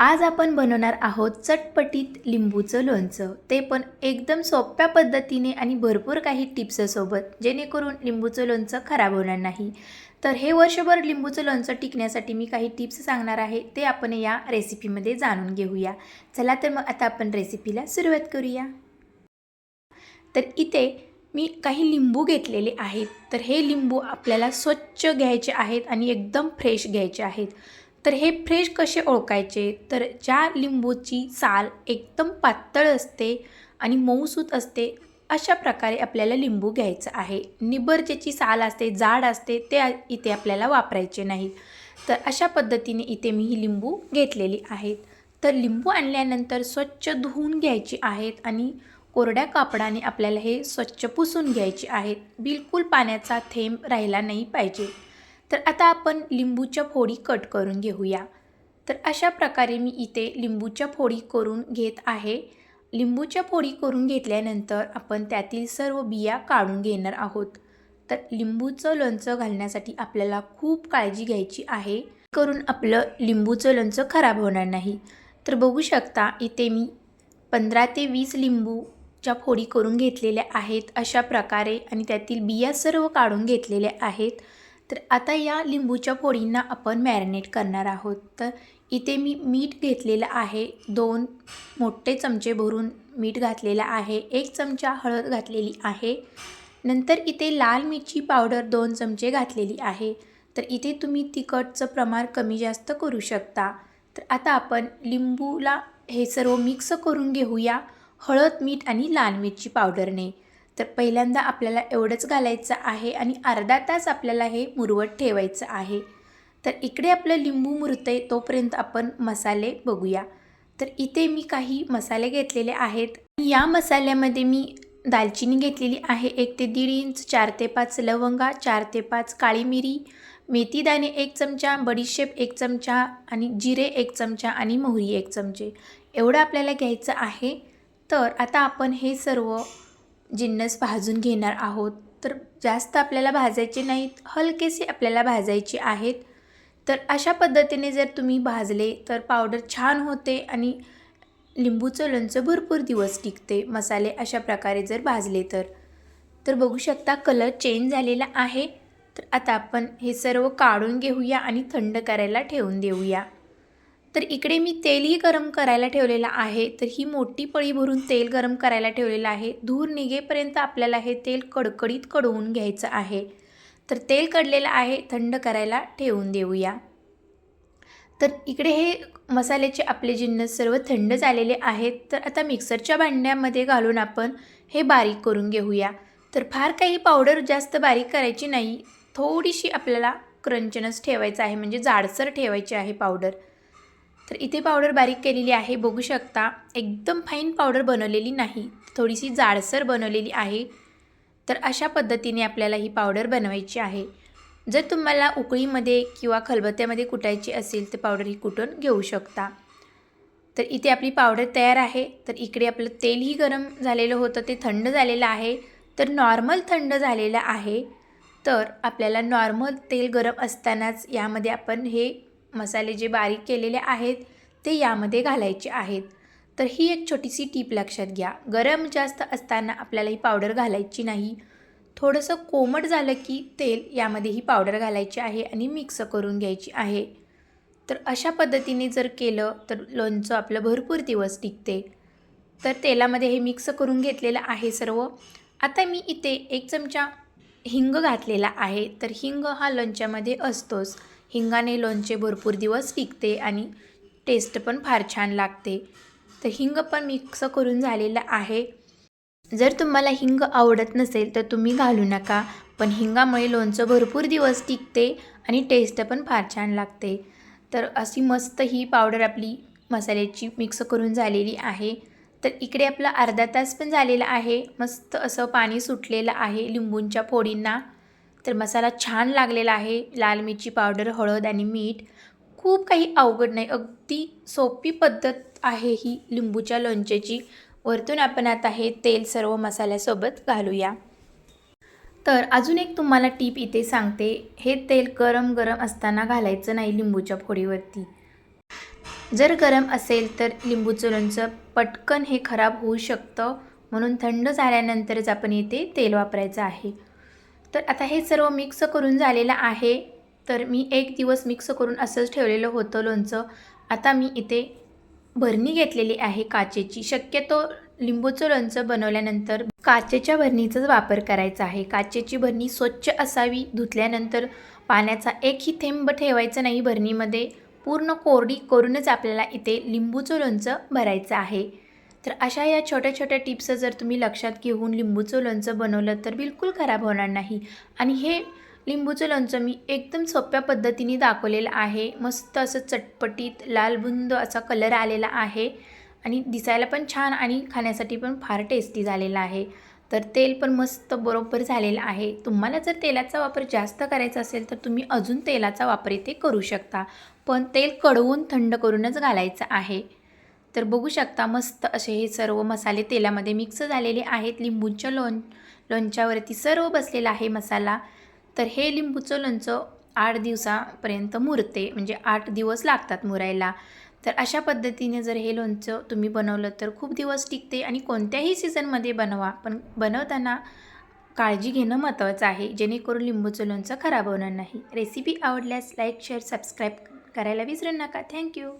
आज आपण बनवणार आहोत चटपटीत लिंबूचं लोणचं. ते पण एकदम सोप्या पद्धतीने आणि भरपूर काही टिप्ससोबत जेणेकरून लिंबूचं लोणचं खराब होणार नाही. तर हे वर्षभर लिंबूचं लोणचं टिकण्यासाठी मी काही टिप्स सांगणार आहे ते आपण या रेसिपीमध्ये जाणून घेऊया. चला तर मग आता आपण रेसिपीला सुरुवात करूया. तर इथे मी काही लिंबू घेतलेले आहेत. तर हे लिंबू आपल्याला स्वच्छ घ्यायचे आहेत आणि एकदम फ्रेश घ्यायचे आहेत. तर हे फ्रेश कसे ओळखायचे? तर ज्या लिंबूची साल एकदम पातळ असते आणि मऊसूत असते अशा प्रकारे आपल्याला लिंबू घ्यायचं आहे. निबर ज्याची साल असते जाड असते ते इथे आपल्याला वापरायचे नाहीत तर अशा पद्धतीने इथे मी ही लिंबू घेतलेली आहेत. तर लिंबू आणल्यानंतर स्वच्छ धुवून घ्यायची आहेत आणि कोरड्या कापडाने आपल्याला हे स्वच्छ पुसून घ्यायचे आहेत. बिलकुल पाण्याचा थेंब राहिला नाही पाहिजे. तर आता आपण लिंबूच्या फोडी कट करून घेऊया. तर अशा प्रकारे मी इथे लिंबूच्या फोडी करून घेत आहे. लिंबूच्या फोडी करून घेतल्यानंतर आपण त्यातील सर्व बिया काढून घेणार आहोत. तर लिंबूचं लोणचं घालण्यासाठी आपल्याला खूप काळजी घ्यायची आहे. करून आपलं लिंबूचं लोणचं खराब होणार नाही. तर बघू शकता इथे मी पंधरा ते वीस लिंबूच्या फोडी करून घेतलेल्या आहेत अशा प्रकारे आणि त्यातील बिया सर्व काढून घेतलेल्या आहेत. तर आता या लिंबूच्या फोडींना आपण मॅरिनेट करणार आहोत. तर इथे मी मीठ घेतलेलं आहे. दोन मोठे चमचे भरून मीठ घातलेलं आहे. एक चमचा हळद घातलेली आहे. नंतर इथे लाल मिरची पावडर दोन चमचे घातलेली आहे. तर इथे तुम्ही तिखटचं प्रमाण कमी जास्त करू शकता. तर आता आपण लिंबूला हे सर्व मिक्स करून घेऊया. हळद मीठ आणि लाल मिरची पावडरने. तर पहिल्यांदा आपल्याला एवढंच घालायचं आहे आणि अर्धा तास आपल्याला हे मुरवत ठेवायचं आहे. तर इकडे आपलं लिंबू मुरतंय तोपर्यंत आपण मसाले बघूया. तर इथे मी काही मसाले घेतलेले आहेत. या मसाल्यामध्ये मी दालचिनी घेतलेली आहे एक ते दीड इंच चार ते पाच लवंगा चार ते पाच काळी मिरी मेथीदाणे एक चमचा बडीशेप एक चमचा आणि जिरे एक चमचा आणि मोहरी एक चमचे. एवढं आपल्याला घ्यायचं आहे. तर आता आपण हे सर्व जिन्नस भाजून घेणार आहोत. तर जास्त आपल्याला भाजायचे नाहीत हलकेसे आपल्याला भाजायचे आहेत. तर अशा पद्धतीने जर तुम्ही भाजले तर पावडर छान होते आणि लिंबूचं लोणचं भरपूर दिवस टिकते. मसाले अशा प्रकारे जर भाजले तर. तर बघू शकता कलर चेंज झालेला आहे. तर आता आपण हे सर्व काढून घेऊया आणि थंड करायला ठेवून देऊया. तर इकडे मी तेलही गरम करायला ठेवलेलं आहे. तर ही मोठी पळी भरून तेल गरम करायला ठेवलेलं आहे. धूर निघेपर्यंत आपल्याला हे तेल कडकडीत कडवून घ्यायचं आहे. तर तेल कडलेलं आहे थंड करायला ठेवून देऊया. तर इकडे हे मसाल्याचे आपले जिन्नस सर्व थंड झालेले आहेत. तर आता मिक्सरच्या भांड्यामध्ये घालून आपण हे बारीक करून घेऊया. तर फार काही पावडर जास्त बारीक करायची नाही. थोडीशी आपल्याला क्रंचनस ठेवायचं आहे. म्हणजे जाडसर ठेवायची आहे पावडर. तर इथे पावडर बारीक केलेली आहे बघू शकता. एकदम फाईन पावडर बनवलेली नाही. थोडीशी जाडसर बनवलेली आहे. तर अशा पद्धतीने आपल्याला ही पावडर बनवायची आहे. जर तुम्हाला उकळीमध्ये किंवा खलबत्त्यामध्ये कुटायची असेल तर पावडर ही कुटून घेऊ शकता? तर इथे आपली पावडर तयार आहे. तर इकडे आपलं तेलही गरम झालेलं होतं ते थंड झालेलं आहे. तर नॉर्मल थंड झालेलं आहे. तर आपल्याला नॉर्मल तेल गरम असतानाच यामध्ये आपण हे मसाले जे बारीक केलेले आहेत ते यामध्ये घालायचे आहेत. तर ही एक छोटीशी टीप लक्षात घ्या. गरम जास्त असताना आपल्याला ही पावडर घालायची नाही. थोडंसं कोमट झालं की तेल यामध्ये ही पावडर घालायची आहे आणि मिक्स करून घ्यायची आहे. तर अशा पद्धतीने जर केलं तर लोणचं आपलं भरपूर दिवस टिकते. तर तेलामध्ये हे मिक्स करून घेतलेलं आहे सर्व. आता मी इथे एक चमचा हिंग घातलेला आहे. तर हिंग हा लोणच्यामध्ये असतोच. हिंगाने लोणचे भरपूर दिवस टिकते आणि टेस्ट पण फार छान लागते. तर हिंग पण मिक्स करून झालेलं आहे. जर तुम्हाला हिंग आवडत नसेल तर तुम्ही घालू नका पण हिंगामुळे लोणचं भरपूर दिवस टिकते आणि टेस्ट पण फार छान लागते. तर अशी मस्त ही पावडर आपली मसाल्याची मिक्स करून झालेली आहे. तर इकडे आपला अर्धा तास पण झालेला आहे. मस्त असं पाणी सुटलेलं आहे लिंबूंच्या फोडींना. तर मसाला छान लागलेला आहे. लाल मिरची पावडर हळद आणि मीठ. खूप काही अवघड नाही. अगदी सोपी पद्धत आहे ही लिंबूच्या लोणच्याची. वरतून आपण आता हे तेल सर्व मसाल्यासोबत घालूया. तर अजून एक तुम्हाला टीप इथे सांगते. हे तेल गरम गरम असताना घालायचं नाही लिंबूच्या फोडीवरती. जर गरम असेल तर लिंबूचं लोणचं पटकन हे खराब होऊ शकतं. म्हणून थंड झाल्यानंतरच आपण इथे तेल वापरायचं आहे. तर आता हे सर्व मिक्स करून झालेलं आहे. तर मी एक दिवस मिक्स करून असंच ठेवलेलं होतं लोणचं. आता मी इथे भरणी घेतलेली आहे काचेची. शक्यतो लिंबूचं लोणचं बनवल्यानंतर काचेच्या भरणीचाच वापर करायचा आहे. काचेची भरणी स्वच्छ असावी धुतल्यानंतर पाण्याचा एकही थेंब ठेवायचा नाही भरणीमध्ये. पूर्ण कोरडी करूनच आपल्याला इथे लिंबूचं लोणचं भरायचं आहे. तर अशा या छोट्या छोट्या टिप्स जर तुम्ही लक्षात घेऊन लिंबूचं लोणचं बनवलं तर बिलकुल खराब होणार नाही. आणि हे लिंबूचं लोणचं मी एकदम सोप्या पद्धतीने दाखवलेलं आहे. मस्त असं चटपटीत लालबुंद असा कलर आलेला आहे. आणि दिसायला पण छान आणि खाण्यासाठी पण फार टेस्टी झालेला आहे. तर तेल पण मस्त बरोबर झालेलं आहे. तुम्हाला जर तेलाचा वापर जास्त करायचा असेल तर तुम्ही अजून तेलाचा वापर इथे करू शकता. पण तेल कडवून थंड करूनच घालायचं आहे. तर बघू शकता मस्त असे हे सर्व मसाले तेलामध्ये मिक्स झालेले आहेत. लिंबूच्या लोण लोणच्यावरती सर्व बसलेला आहे मसाला. तर हे लिंबूचं लोणचं आठ दिवसापर्यंत मुरते म्हणजे आठ दिवस लागतात मुरायला. तर अशा पद्धतीने जर हे लोणचं तुम्ही बनवलं तर खूप दिवस टिकते आणि कोणत्याही सीझनमध्ये बनवा. पण बनवताना काळजी घेणं महत्त्वाचं आहे. जेणेकरून लिंबूचं लोणचं खराब होणार नाही. रेसिपी आवडल्यास लाईक शेअर सबस्क्राईब करायला विसरू नका. थँक्यू.